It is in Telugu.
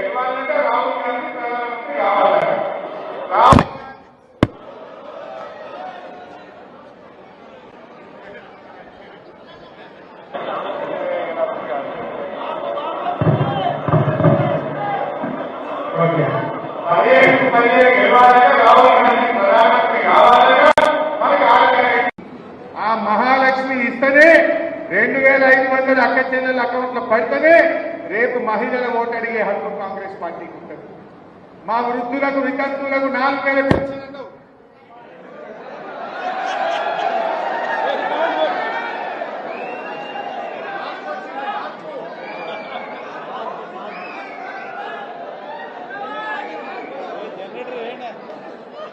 గెలవాలంటే రాహుల్ గాంధీ ప్రధానమంత్రి కావాలి. రాహుల్ అదే పదే గెలవాలంటే రాహుల్ గాంధీ ఆ మహాలక్ష్మి ఇస్తేనే రెండు వేల ఐదు వందల అక్క చెల్లెల అకౌంట్లో పడితేనే రేపు మహిళల ఓటడిగే హక్కు కాంగ్రెస్ పార్టీకి ఉంటుంది. మా వృద్ధులకు వితంతులకు నాలుగు వేల